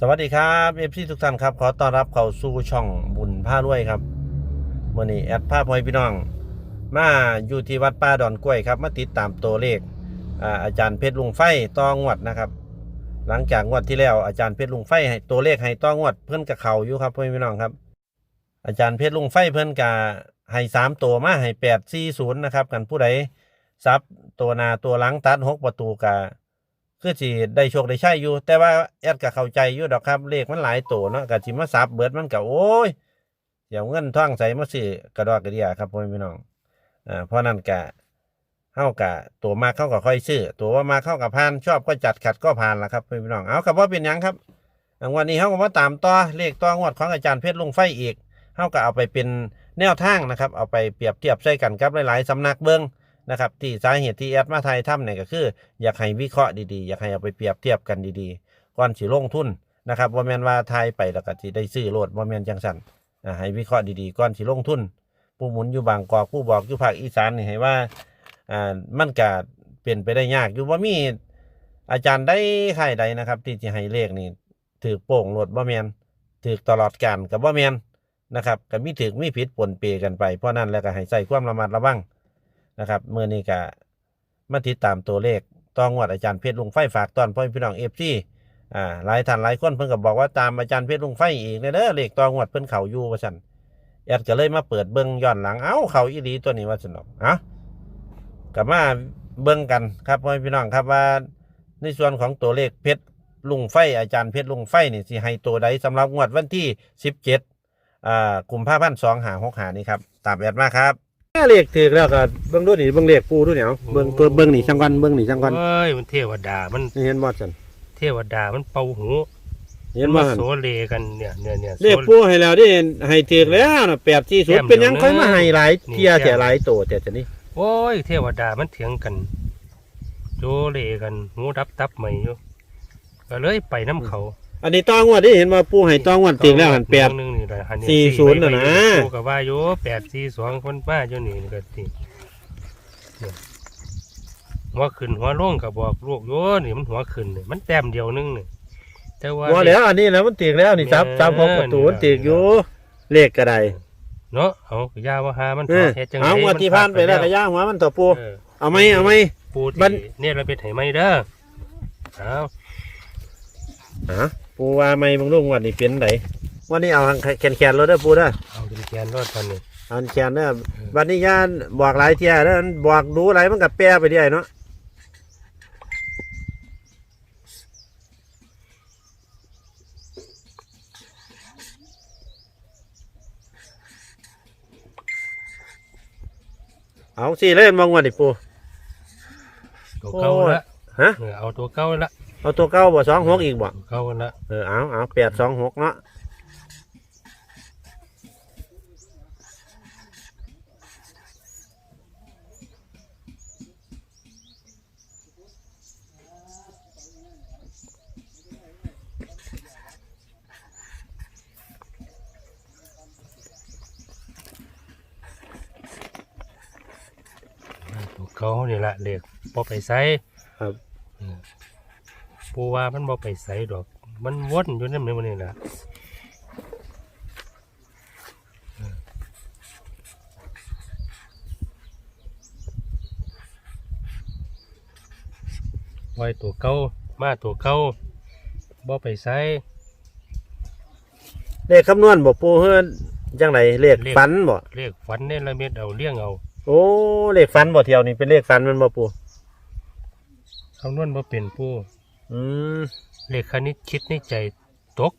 สวัสดีครับเอฟซีทุกท่านครับ ขอต้อนรับเข้าสู่ช่องบุญผ้ารวยครับมื่อนี้แอดภาพพอยพี่น้อง มาอยู่ที่วัดป่าดอนกล้วยครับ มาติดตามตัวเลขอาอาจารย์เพชรลุงไฟตองวดนะครับ หลังจากงวดที่แล้วอาจารย์เพชรลุงไฟให้ตัวเลขให้ตองวดเพื่อนกับเขาอยู่ครับพ่อพี่น้องครับ อาจารย์เพชรลุงไฟเพื่อนกับให้สามตัวมาให้แปดสี่ศูนย์นะครับกันผู้ใดซับตัวนาตัวหลังตัดหกประตูกา คือสิได้โชคได้ใช่อยู่ แต่ว่าแอดก็เข้าใจอยู่ดอกครับ เลขมันหลายตัวเนาะก็สิมาซับเบิดมันก็โอ้ยเดี๋ยวเงินท่องใส่มาซื้อกระดอกกระเดียครับพ่อพี่น้องอ่าเพราะนั้นก็เฮากะตัวมาเข้ากับค่อยซื้อตัวว่ามาเข้ากับพานชอบก็จัดขัดก็ผ่านละครับพ่อพี่น้องเอากับว่าเป็นยังครับวันนี้เฮาก็มาตามต่อเลขต่องวดของอาจารย์เพชรลุงไฟอีกเฮาก็เอาไปเป็นแนวทางนะครับ เอาไปเปรียบเทียบใส่กันกับหลายๆสำนักเบิ่ง นะครับที่สาเหตุที่แอดมาไทยถ้ำเนี่ยก็คือ อยากให้วิเคราะห์ดีๆ อยากให้เอาไปเปรียบเทียบกันดีๆก่อนสิลงทุนนะครับว่าแมนว่าไทยไปแล้วก็สิได้ซื้อโลดว่าแมนจังสันอ่าให้วิเคราะห์ดีๆก่อนสิลงทุน ผู้หมุนอยู่บางกอกผู้บอกอยู่ภาคอีสานนี่ให้ว่าอ่ามันก็เป็นไปได้ยากอยู่ว่ามีอาจารย์ได้ใครใดนะครับ ที่จะให้เลขนี่ถือโป่งโลดว่าแมนถือตลอดการกับว่าแมนนะครับก็มีถือมีผิดปนเปกันไปเพราะนั้นแล้วก็ให้ใส่ความระมัดระวัง นะครับเมื่อนี้ก็มาติดตามตัวเลขต้องวัดอาจารย์เพชรลุงไฟฝากตอนพ่อพี่น้องเอฟซีอ่าหลายท่านหลายคนเพิ่นก็บอกว่าตามอาจารย์เพชรลุงไฟอีกเด้อเลขตองวดเพิ่นเขาอยู่ว่าซั่นแอดก็เลยมาเปิดเบิ่งย้อนหลังเอ้าเขาอีหลีตัวนี้ว่าซั่นดอกเอ้าก็มาเบิ่งกันครับพ่อพี่น้องครับว่า ในส่วนของตัวเลขเพชรลุงไฟอาจารย์เพชรลุงไฟนี่สิให้ตัวใดสำหรับงวดวันที่ 17อ่ากลุ่มภาพันธ์2565นี้ครับตามแอดมาครับ เลขถือแล้วก็เบิ่งดูนี่เบิ่งเลขปูดูเนี่ยเอาเบิ่งเบิ่งเบิ่งนี่ช่างวันเบิ่งนี่ช่างวันเอ้ยมันเทวดามันนี่เห็นบ่จันเทวดามันเป่าหูเห็นบ่มาหั่นโซเลกันเนี่ยเนี่ยเนี่ยเลขโซปูให้แล้วดิให้ถือแล้วน่ะ840แต้มเป็นหยังเดียวนะค่อยมาให้หลายนี่เที่ยแต้มแต่หลายโตแต่จะนี่โอ้ยเทวดามันเถียงกัน โจเลกันหูดับตับใหม่อยู่ก็เลยไปน้ำเขา อันนี้ต้องว่าดิเห็นว่าปูให้ต้องวันถือแล้วหันเมือง8หนึงนี่แหละหันสี่ศูนย์น่ะนะ กูกับว่าอยู่แปดสี่สองคนมาอยู่นี่ก็ติเนี่ยหัวขึ้นหัวลงกับบอกลูกโยนี่มันหัวขึ้นนี่มันแต้มเดียวนึงนี่แต่ว่าบ่แล้วอันนี้แล้วมันถือแล้วนี่ซับซับหกประตูมันถืออยู่เลขก็ได้เนาะเอายาว่าหามันเออเฮ็ดจังเอางวดที่ผ่านไปแล้วก็ย่างหัวมันต่อปูเออ เอาไหมเอาไหม ปูบัที่นเนี่ยเราเป็นไหมเด้อเอาฮะ ปูว่าไหมบางลูกงวันนี้เป็นไดวันนี้เอาแขนๆรถเด้อปูเด้อเอาเป็นแกนรอดตอนนี้อันแคนเนี่ยวันนี้ย่านบอกหลายเที่ยแล้วบอกดูหลายมันกับแปรไปเรื่อยเนาะเอาสิเล่นมองวันดิปูตัวเก่าละฮะเออเอาตัวเก่าละ เอาตัวเก้าบ่สองหกอีกบ่ตัวเก่าละเออเอาเอาแปดสองหกเนาะตัวเก่านี่ละเหล็กบ่ไปใส่ครับ ปูว่ามันบ่ไปใส่ดอก มันวนอยู่นั่นนี่มันนี่ละเออไว้ตัวเก่ามาตัวเก่าบ่ไปใส่เลขคำนวณบ่ปูเฮือนจังไรเลขฟันบ่เรียกฝันเนี่ยละเม็ดเอาเลี้ยงเอาโอ้เลขฟันบ่เที่ยวนี่เป็นเลขฟันมันบ่ปูคำนวณบ่เป็นผู้ อืมเลขคณิตคิดในใจตก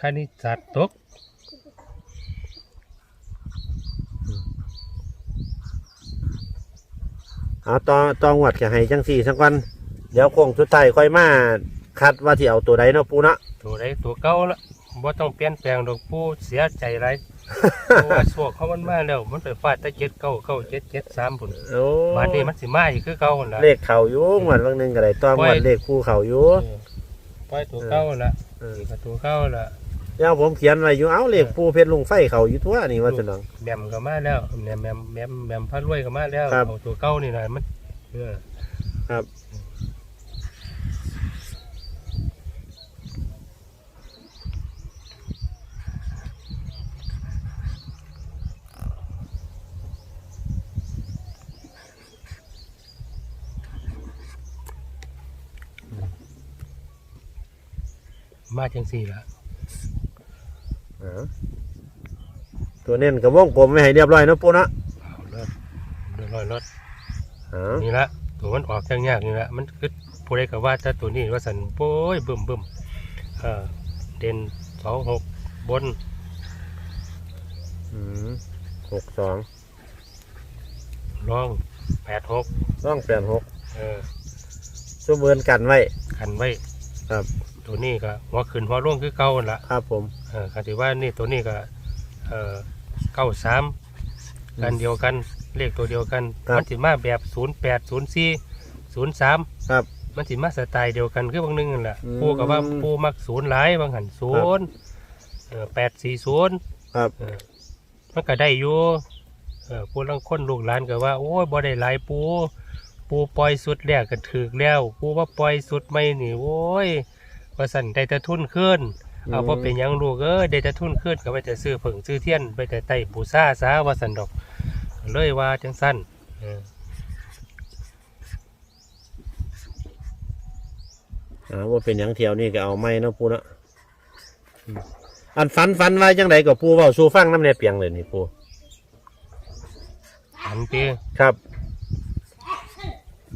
คณิตศาสตร์ตกเอาตอตองวัดจะให้จังสี่สักวัน เดี๋ยวโค้งสุดท้ายค่อยมาคัดว่าที่เอาตัวใดเนาะปูเนาะตัวใดตัวเก่าละบ่ต้องเปลี่ยนแปลงดอกผู้เสียใจไร เพราะว่าสวกเขามันมาแล้ว มันไปฟาดแตะเจ็ดเก้าเก้าเจ็ดเจ็ดสามพุ่นโอ้บาดนี้มันสิมาอีกคือเก่าหั่นล่ะ เลขเข่าอยู่งวดบางหนึงก็ได้ตองปล่วัอดยเลขคู่เข่าอยู่เออ ปล่อยตัวเก่าหั่นละเออนี่ก็ตัวเก่าละเดี๋ยวผมเขียนไว้อยู่เอ้าเลขปูเพชรลุงไฟเข่าอยู่ทั่วนี่ว่าจะน้องแบมก็มาแล้วแบมแบมแบมแบมพระรวยก็มาแล้วครับเอาตัวเก่านี่หน่อยมันเออครับ มาจังสี่ละอ๋อตัวเน้นกับวงกลมไม่ให้เรียบร้อยเนาะปูเนาะเอาเลิศเรียบร้อยรถอ๋อนี่ละตัวมันออกยากๆนี่ละมันคือผู้ใดก็ว่าถ้าตัวนี้ว่าสันโป้ยบึมบึมเออเด่นสองหกบนอืมหกสองร่องแปดหกร่องแปดหกเออชั่วเบือนกันไว้ขันไว้ครับ ตัวนี้ก็หัวขึ้นหัวร่วงคือเก่าหั่นละครับผม เออคันที่ว่านี่ตัวนี้ก็เออเก้าสามกันเดียวกันเลขตัวเดียวกันมันสิมาแบบศูนย์แปดศูนย์สี่ศูนย์สามครับ มันสิมาสไตล์เดียวกันคือบางหนึงนั่นแหละอืม ปูกับว่าปูมักศูนย์หลายบางหันศูนย์เออแปดสี่ศูนย์ ครับ เออมันก็ได้อยู่เออปูลังคนลูกหลานก็ว่า โอ้ยบ่ได้หลายปู ปูปล่อยสุดแรกก็ถึกแล้ว ปูว่าปล่อยสุดไม่นี่ โอ้ย ว่าสั่นได้แต่ทุนขึ้นเอาพอเป็นหยังลูกเอ้ยได้แต่ทุนขึ้นก็ไปแต่ซื้อผึ่งซื้อเทียนไปแต่ไต่ปูซ่าซาว่าสันดอก เลยว่าจังสั้นเอออ่าว่าเป็นหยังเที่ยวนี่ก็เอาไม่เนาะปูเนาะอืมอันฝันฝันไว้จังไดกับปูเว้าสู่ฟังน้ำในเปียงเลยนี่ปูอันตีครับ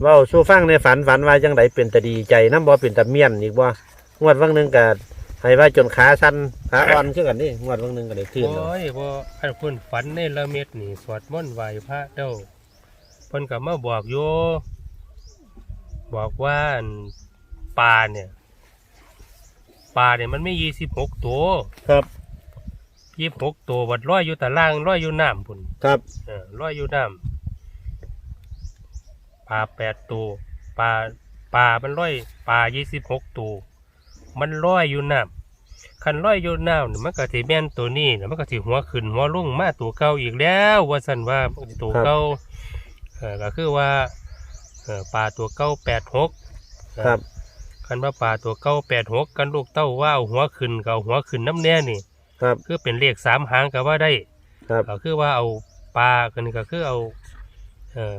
เว้าสู่ฟังในฝันฝันไว้จังไดเป็นตาดีใจน้ำบ่เป็นตาเมียนอีกบ่ งวดวังหนึงก็ให้ว่าจนขาสั่นขาอ่อนคือกันนี่งวดวังหนึงก็ได้ขึ้นแล้วโอ้ยบ่อันเพิ่นฝันในละเม็ดนี่สวดมนต์ไหว้พระเจ้าเพิ่นก็มาบอกโยบอกว่าอันปลาเนี่ยปลาเนี่ยมันไม่ยี่สิบหกตัวครับยี่สิบหกตัวบัดร้อยอยู่ตะล่างร้อยอยู่น้ำพุ่นครับเออร้อยอยู่น้ำปลาแปดตัวปลาปลามันร้อยปลายี่สิบหกตัว มันร้อยอยู่น้ำคันร้อยอยู่น้ำเนี่ยมันก็สิแม่นตัวนี้เนี่ยมันก็สิหัวขึ้นหัวลงมาตัวเก่าอีกแล้วว่าสันว่าตัวเก่าเออก็คือว่าเออปลาตัวเก่าแปดหกครับคันว่าปลาตัวเก่าแปดหกกันลูกเต้าว่าเอาหัวขึ้นก็เอาหัวขึ้นน้ำแน่นี่ ครับ คือเป็นเลขสามหางก็ว่าได้ครับก็คือว่าเอาปลากันนี่ก็คือเอาเอ่อ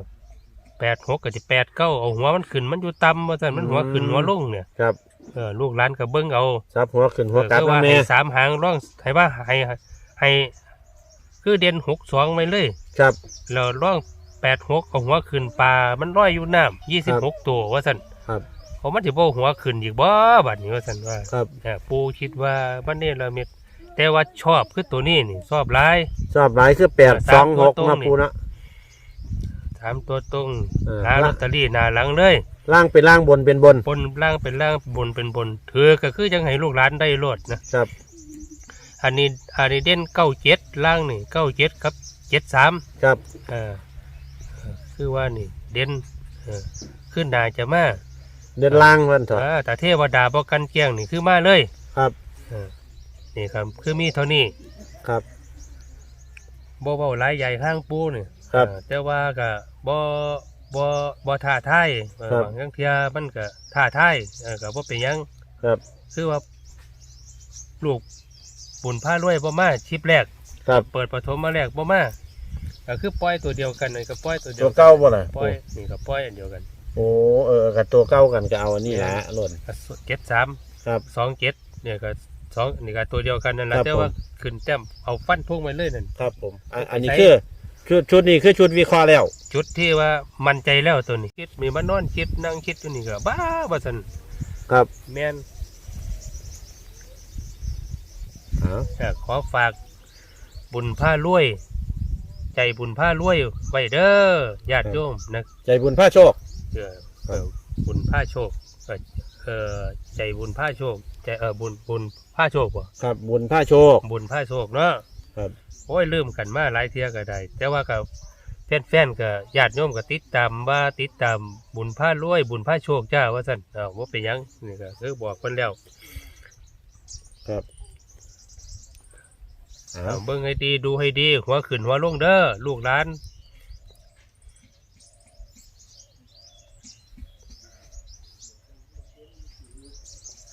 แปดหกกับจะแปดเก้าเอาหัวมันขึ้นมันอยู่ต่ำว่าสันมันหัวขึ้นหัวลงเนี่ยครับ เออลูกหลานก็เบิ้งเอาซับหัวขึ้นหัวกลับเออคือว่าน้ำแม่ให้สามหางร่องให้ว่าให้ให้คือเด่นหกสองไปเลยครับแล้วร่องแปดหกเอาหัวขึ้นปลามันร้อยอยู่น้ำยี่สิบหกตัวว่าสันครับ เขามันจะโบหัวขึ้นอีกบ่บัดนี้ว่าสันว่าครับเออปูคิดว่าบ้านนี้เราเม็ดแต่ว่าชอบคือตัวนี้นี่ชอบหลาย ชอบหลายคือแปดสองหกมาปูเนาะ ถามตัวตรงเออ หาลอตเตอรี่หน้าหลังเลยล่างเป็นล่างบนเป็นบนบนล่างเป็นล่างบนเป็นบนถือก็คือยังให้ลูกหลานได้รอดนะครับ อันนี้อันนี้เด่นเก้าเจ็ดล่างนี่เก้าเจ็ดครับเจ็ดสามครับเออเออคือว่านี่เด่นเออขึ้นหนาจะมาเดินล่างวันเถอะเออแต่เทวดาบอกกันเกี้ยงนี่คือมาเลยครับ เออนี่ครับคือมีเท่านี้ครับบ่เบาหลายใหญ่ข้างปูนี่ ครับ เออแต่ว่าก็บ่บ่บ่ท่าทายเออครับบางครั้งเทียมันก็ท่าทายเออก็บ่เป็นหยังครับ คือว่าลูกบุญผ้ารวยบ่มาชิปแรก ครับเปิดปฐมมาแรกบ่มาก็คือปล่อยตัวเดียวกันนี่ก็ปล่อยตัวเดีตัยววเก้าบ่ล่ะปล่อยนี่ก็ปล่อยอันเดียวกันโอ้เออกับตัวเก้ากันก็เอาอันนี้ละหล่น ก็เจ็ดสามครับ สองเจ็ดเนี่ยก็สองนี่ก็ตัวเดียวกันนั่นแหละครับแต่ว่าขึ้นแต้มเอาฟันพุ่งไปเลยนั่น ครับผมอันอันนี้ใช้คือ ชุดชุดนี้คือชุดวิเคราะห์แล้ว จุดที่ว่ามั่นใจแล้วตัวนี้คิดมีมานอนคิดนั่งคิดอยู่นี่ก็บ้าบ่ซั่นครับแม่นเอาเอ่อขอฝากบุญผ้ารวย ใจบุญผ้ารวยไว้เด้อญาติโยมนะใจบุญพระโชค เออเออบุญผ้าโชคเอ่อเออใจบุญผ้าโชคใจเออบุญบุญผ้าโชคบ่ครับบุญพระโชค บุญผ้าโชคเนาะ ครับ โอ้ยลืมกันมาหลายเที่ยก็ได้ แต่ว่ากับแฟนๆก็ญาติโยมก็ติดตามว่าติดตามบุญผ้ารวย บุญผ้าโชคจ้าว่าซั่นเอ้าบ่เป็นหยังนี่ก็คือบอกเพิ่นแล้วครับเอาเอาเบิ่งให้ดีดูให้ดีหัวขึ้นหัวลงเด้อลูกหลาน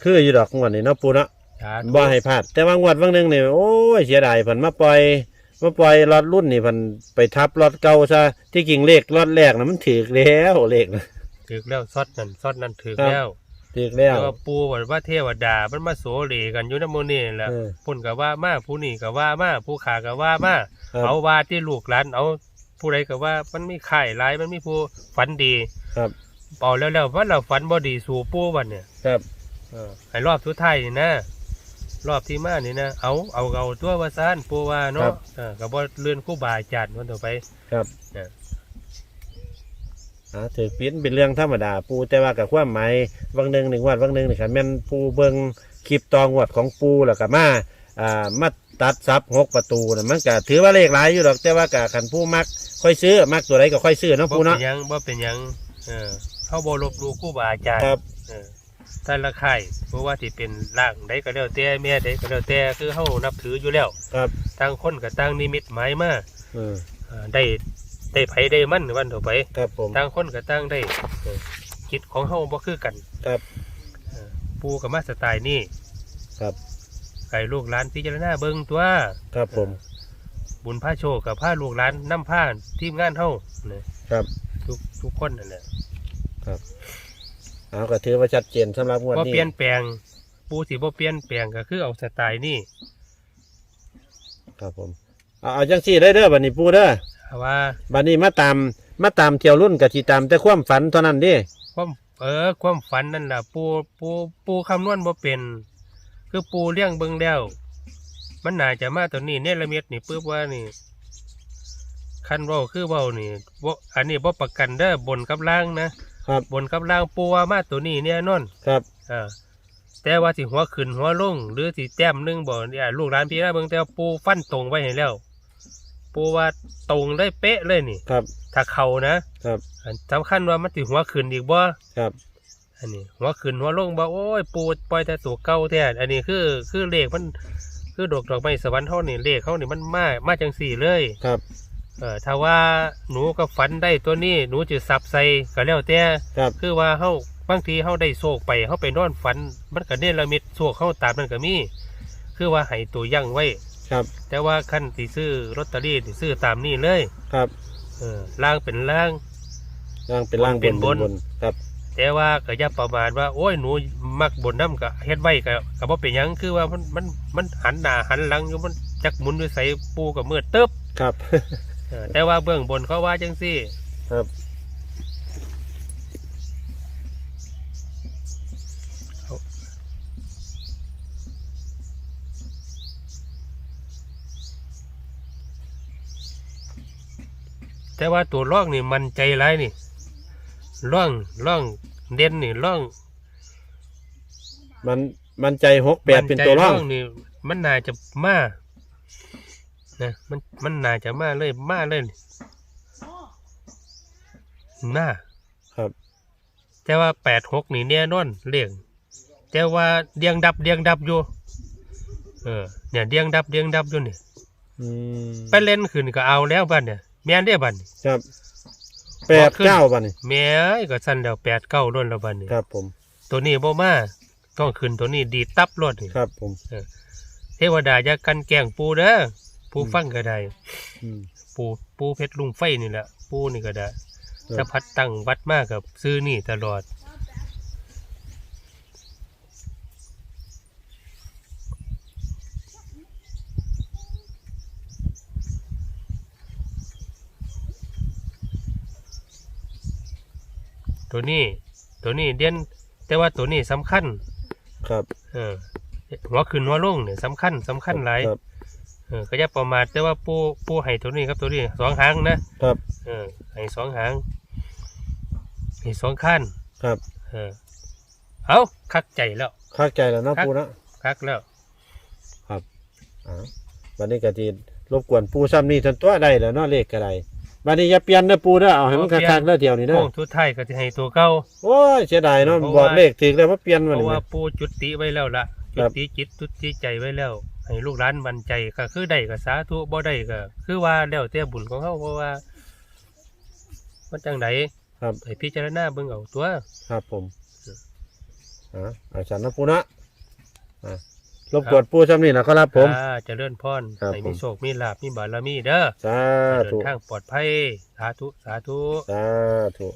คืออยู่ดอกงวดนี้เนาะปูเนาะ สาธุบ่ให้พลาดแต่ว่างวดวันหนึงนี่โอ้ยเสียดายเพิ่นมาปล่อยมาปล่อยรถรุ่นนี่เพิ่นไปทับรถเก่าซะที่จริงเลขรถแรกน่ะมันถูกแล้วเลขน่ะถึกแล้วซอดนั่นซอดนั่นถึกครับแล้วถถือแล้วแต่ว่าปูว่าว่าเทวดามันมาโสเลกันอยู่นำหมู่นี่แหละเออพุ่นก็ว่ามาผู้นี่ก็ว่ามาผู้ขาก็ว่ามาครับ เอาว่าที่ลูกหลานเอาผู้ใดก็ว่ามันมีข่ายหลายมันมีผู้ฝันดีครับ เป่าแล้วแล้วว่าเราฝันบ่ดีสู่ปู่บัดเนี่ยครับ เออให้รอบสุดท้ายนี่นะ รอบที่มานี่นะเอาเอาเอาตัวว่าซ่านปู่ว่าครัเนาะบ เออก็บ่เลื่อนครู่บาอาจารย์วันต่อไป ครับเอออ่าถือปินเป็นเรื่องธรรมดา ปูแต่ว่ากับความหมายวังหนึ่งหนึ่งวัดวังหนึ่งนี่ครับแม่นปูเบิงคลิปตองวดของปูแล้วก็มาอ่ามาตัดซับหกประตูนะมันก็ถือว่าเลขหลายอยู่ดอกแต่ว่ากับขันผู้มักค่อยซื้อมักตัวใดก็ค่อยซื้อเนาะบ่ปูเป็เนาะ นหยังบ่เป็นหยังเออเฮาบ่ลบหลู่ครู่บาอาจารย์ครับ เออ แต่ละค่ายเพราะว่าที่เป็นร่างใดก็แล้วแต่แม่ใดก็แล้วแต่คือเฮานับถืออยู่แล้วครับต่างคนก็ต่างนิมิตหมายมาเออเออได้ได้ไผได้มันวันต่อไปครับผม ต่างคนก็ต่างได้เออจิตของเฮาบ่คือกันครับ เออปูกับมาสไตล์นี่ครับ ไก่ลูกหลานพิจารณาเบิ่งตัวครับผม บุญพระโชคกับพระลูกหลานนำผ้าทีมงานเฮาเนี่ยครับ ทุกทุกคนนั่นแหละ เอาก็ถือว่าชัดเจนสำหรับงวดบ่นี้เปลี่ยนแปลง ปูสิบ่เปลี่ยนแปลงก็คือเอาสไตล์นี่ครับผมเอาเอาจังสี่ได้เด้อบัดนี้ปูเด้อว่าบัดนี้มาตามมาตามเที่ยวรุ่นกับที่ตามแต่ความฝันเท่านั้นเดิความเออความฝันนั่นล่ะ ปูปูปูคำนวณบ่เป็น คือปูเลี้ยงเบิ่งแล้วมันน่าจะมาตัวนี้เนรมิตนี่ปึ๊บว่านี่คันเว้าคือเว้านี่บ่อันนี้บ่ประกันเด้อบนกับล่างนะ ครับบนกับล่างปูว่ามาตัวนี้เนี่ยนอนครับอ่าแต่ว่าสิหัวขึ้นหัวลงหรือสิแต้มหนึงบ่เนี่ยลูกหลานพี่นะเบิ่งแต่ว่าปูฟันตรงไว้ให้แล้ว ปูว่าตรงได้เป๊ะเลยนี่ ครับถ้าเขานะครับอันสำคัญว่ามันสิหัวขึ้นอีกบ่ ครับอันนี้หัวขึ้นหัวลงบ่โอ้ยปูปล่อยแต่ตัวเก่าแท้อันนี้คือคือเลขมันคือดอกดอกไม้สวรรค์เฮานี่เลขเขานี่มันมามาจังสี่เลย ครับ เออถ้าว่าหนูก็ฝันได้ตัวนี้หนูจะสับใส่ก็แล้วแต่ครับคือว่าเฮาบางทีเฮาได้โศกไปเฮาไปนอนฝัน มันก็เนรมิตโศกเฮาตามมันก็มี คือว่าให้ตัวยั่งไว้ ครับ แต่ว่าคันที่ซื้อลอตเตอรี่ที่ซื้อตามนี้เลย ครับเออล่างเป็นล่างล่างเป็นล่างเป็นบนบนครับ แต่ว่าก็อย่าประมาทว่า โอ้ยหนูมักบนน้ำก็เฮ็ดไว้ก็ก็บ่เป็นหยังคือว่ามันมันมันหันหน้าหันหลังอยู่มันจักหมุนอยู่ใส่ปูกับมือตึ๊บครับ เออแต่ว่าเบื้องบนเขาว่าจังซี่ ครับ แต่ว่าตัวร่องนี่มันใจร้ายนี่ร่องร่องเด่นนี่ร่องมันมันใจหกแปดเป็นตัวร่อง มัใจนี่มันน่าจะมา นะมันมันน่าจะมาเลยมาเลยน่าครับ แต่ว่าแปดหกนี่แน่นอนเรียงแต่ว่าเดียงดับเดียงดับอยู่เออเนี่ยเดียงดับเดียงดับอยู่เนี่ยอืมไปเล่นขึ้นก็เอาแล้วบ้านเนี่ยแม่นได้บ้านนี่ครับแปดเก้าบัดนี้แม่ยก็สั่นแล้วแปดเก้าล้วนแล้วบ้านนี่ครับ ผม ตัวนี้บ่มาต้องขึ้นตัวนี้ดีดตับรถนี่ครับ ผมเทวดาจะกันแกล้งปูเด้อ ปูฟังก็ได้ อืม ปูปูเพชรลุงไฟนี่แหละ ปูนี่ก็ได้ครับ ถ้าพัดตั้งวัดมากกับซื้อนี่ตลอด ตัวนี้ ตัวนี้เด่นแต่ว่าตัวนี้สำคัญ ครับ เออหัวขึ้นหัวลงเนี่ยสำคัญสำคัญหลาย ครับ เออก็จะประมาทแต่ว่าปูปูให้ตัวนี้ครับตัวนี้สองหางนะครับ เออให้สองหางให้สองขั้นครับ เออเอาคักใจแล้วคักใจแล้วเนาะครับปูเนาะคักแล้วอ่าวันนี้ก็ทีรบกวนปูซ้ำนี่ทันตัวได้แล้วเนาะเลขก็ได้วันนี้อย่าเปลี่ยนเด้อปูเด้อเอาให้มันคักๆเด้อเดียวนี้เด้อโค้งทุดท้ายก็จะให้ตัวเก่าโอ้ยเสียดายเนาะเพราะบอกว่าเลขถึกแล้วมาเปลี่ยนเพวันราะนี้ว่าปูจุดติไว้แล้วล่ะคจุรัดบติจิตจุดติใจไว้แล้ว ให้ลูกหลานมั่นใจก็คือได้ก็สาธุบ่ได้ก็คือว่าแล้วแต่บุญของเขาเพราะว่า มันจังไดครับให้พิจารณาเบิ่งเอาตัว ครับผมอ่าอาจารย์นะปูนะอ่ารบกวนปูซ้ำนี่นะครับผมอ่าเจริญพรครับให้มีผมโชคมีลาภมีบารมีเด้อสาเดิธุนทางปลอดภัย สาธุ สาธุ สาธุ